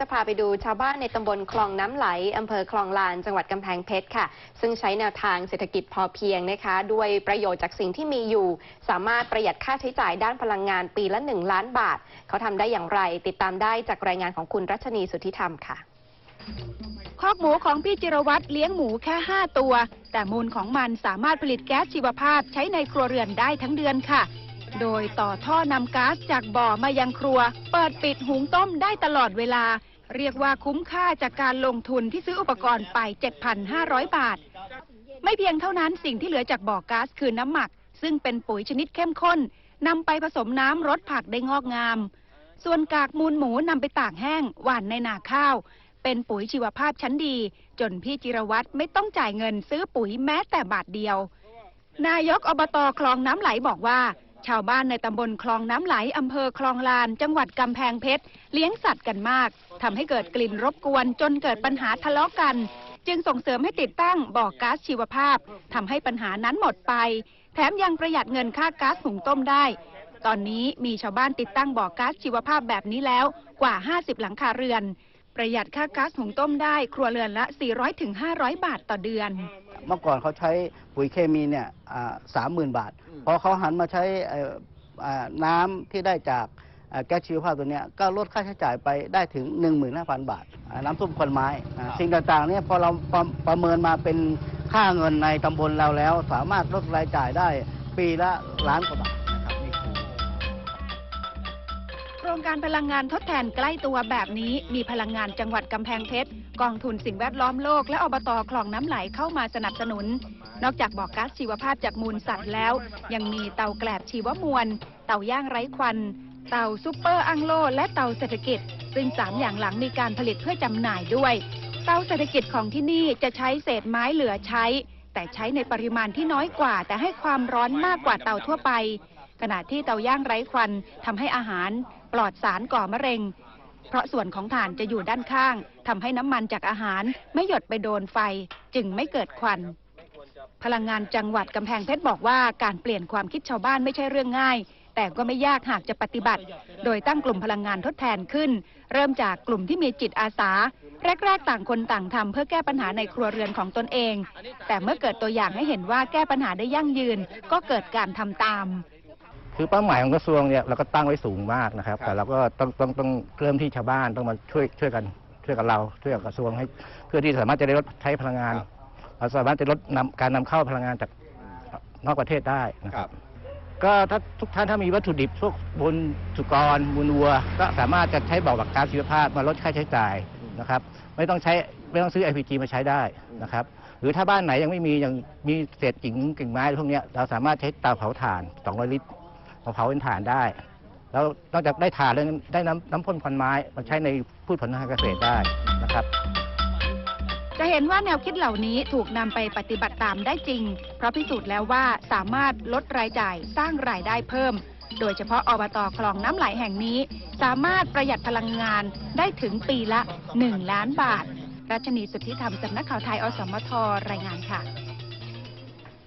จะพาไปดูชาวบ้านในตำบลคลองน้ำไหลอำเภอคลองลาน จังหวัดกำแพงเพชรค่ะ ซึ่งใช้แนวทางเศรษฐกิจพอเพียงนะคะ ด้วยประโยชน์จากสิ่งที่มีอยู่ สามารถประหยัดค่าใช้จ่ายด้านพลังงานปีละ 1 ล้านบาท เขาทำได้อย่างไร ติดตามได้จากรายงานของคุณรัชนีสุทธิธรรมค่ะคอกหมูของพี่จิรวัตรเลี้ยงหมูแค่ 5 ตัว แต่มูลของมันสามารถผลิตแก๊สชีวภาพใช้ในครัวเรือนได้ทั้งเดือนค่ะ โดยต่อท่อนำก๊าซจากบ่อมายังครัว เปิดปิดหุงต้มได้ตลอดเวลา เรียกว่าคุ้มค่าจากการลงทุนที่ซื้ออุปกรณ์ไป 7,500 บาท ไม่เพียงเท่านั้นสิ่งที่เหลือจากบ่อก๊าซคือน้ำหมัก ซึ่งเป็นปุ๋ยชนิดเข้มข้นนำไปผสมน้ำรดผักได้งอกงาม ส่วนกากมูลหมูนำไปตากแห้งหว่านในนาข้าว เป็นปุ๋ยชีวภาพชั้นดี จนพี่จิรวัตรไม่ต้องจ่ายเงินซื้อปุ๋ยแม้แต่บาทเดียว นายกอบตคลองน้ำไหลบอกว่า ชาวบ้านในตำบลคลองน้ำไหลอำเภอคลองลาน จังหวัดกำแพงเพชร เลี้ยงสัตว์กันมากทำให้เกิดกลิ่นรบกวนจนเกิดปัญหาทะเลาะกัน จึงส่งเสริมให้ติดตั้งบ่อก๊าซชีวภาพทำให้ปัญหานั้นหมดไป แถมยังประหยัดเงินค่าก๊าซหุงต้มได้ ตอนนี้มีชาวบ้านติดตั้งบ่อก๊าซชีวภาพแบบนี้แล้วกว่า 50 หลังคาเรือน ประหยัดค่าก๊าซหุงต้มได้ครัวเรือนละ 400-500 บาทต่อเดือน เมื่อก่อนเขาใช้ปุ๋ยเคมีเนี่ยสามหมื่นบาท พอเขาหันมาใช้เอ่ออ่าน้ำที่ได้จากอ่าแก๊สชีวภาพตัวเนี้ยก็ลดค่าใช้จ่ายไปได้ถึง 15,000 บาทอ่าน้ำส้มควันไม้อ่าสิ่งต่างๆเนี่ยพอเราประประเมินมาเป็นค่าเงินในตำบลเราแล้ว สามารถลดรายจ่ายได้ปีละล้านกว่าบาท ครงการพลังงานทดแทนใกล้ตัวแบบนี้มีพลังงานจังหวัดกำแพงเพชรกองทุนสิ่งแวดล้อมโลก และอบตคลองน้ำไหลเข้ามาสนับสนุน นอกจากบอกก๊าซชีวภาพจากมูลสัตว์แล้ว ยังมีเตาแกลบชีวมวล เตาย่างไร้ควัน เตาซุปเปอร์อังโล และเตาเศรษฐกิจ ซึ่งสามอย่างหลังมีการผลิตเพื่อจำหน่ายด้วย เตาเศรษฐกิจของที่นี่จะใช้เศษไม้เหลือใช้ แต่ใช้ในปริมาณที่น้อยกว่า แต่ให้ความร้อนมากกว่าเตาทั่วไป ขณะที่เตาย่างไร้ควันทำให้อาหาร ปลอดสารก่อมะเร็ง เพราะส่วนของถ่านจะอยู่ด้านข้างทำให้น้ำมันจากอาหารไม่หยดไปโดนไฟจึงไม่เกิดควัน พลังงานจังหวัดกำแพงเพชรบอกว่าการเปลี่ยนความคิดชาวบ้านไม่ใช่เรื่องง่าย แต่ก็ไม่ยากหากจะปฏิบัติ โดยตั้งกลุ่มพลังงานทดแทนขึ้น เริ่มจากกลุ่มที่มีจิตอาสาแรก ๆ ต่างคนต่างทำเพื่อแก้ปัญหาในครัวเรือนของตนเอง แต่เมื่อเกิดตัวอย่างให้เห็นว่าแก้ปัญหาได้ยั่งยืน ก็เกิดการทำตาม คือเป้าหมายของกระทรวงเนี่ยเราก็ตั้งไว้สูงมากนะครับ แต่เราก็ต้องต้องต้องเริ่มที่ชาวบ้านต้องมาช่วยช่วยกันช่วยกับเราช่วยกับกระทรวงให้ เพื่อที่สามารถจะได้ลดใช้พลังงานเราสามารถจะลดนำการนำเข้าพลังงานจากนอกประเทศได้นะครับ ก็ถ้าทุกท่านถ้ามีวัตถุดิบพวกบุญสุกรบุญวัว ก็สามารถจะใช้บ่อบักก๊าซชีวภาพมาลดค่าใช้จ่ายนะครับ ไม่ต้องใช้ไม่ต้องซื้อ LPG มาใช้ได้นะครับ หรือถ้าบ้านไหนยังไม่มียังมีเศษกิ่งกิ่งไม้พวกเนี้ยเราสามารถใช้เตาเผาถ่าน 200 ลิตร มาเผาเป็นถ่านได้ แล้วนอกจากได้ถ่านแล้วได้น้ำน้ำพ่นควันไม้มาใช้ในพืชผลทางการเกษตรได้นะครับ จะเห็นว่าแนวคิดเหล่านี้ถูกนำไปปฏิบัติตามได้จริง เพราะพิสูจน์แล้วว่าสามารถลดรายจ่ายสร้างรายได้เพิ่ม โดยเฉพาะอบตคลองน้ำไหลแห่งนี้ สามารถประหยัดพลังงานได้ถึงปีละ 1 ล้านบาท รัชนีสุทธิธรรมสำนักข่าวไทยอสมทรายงานค่ะ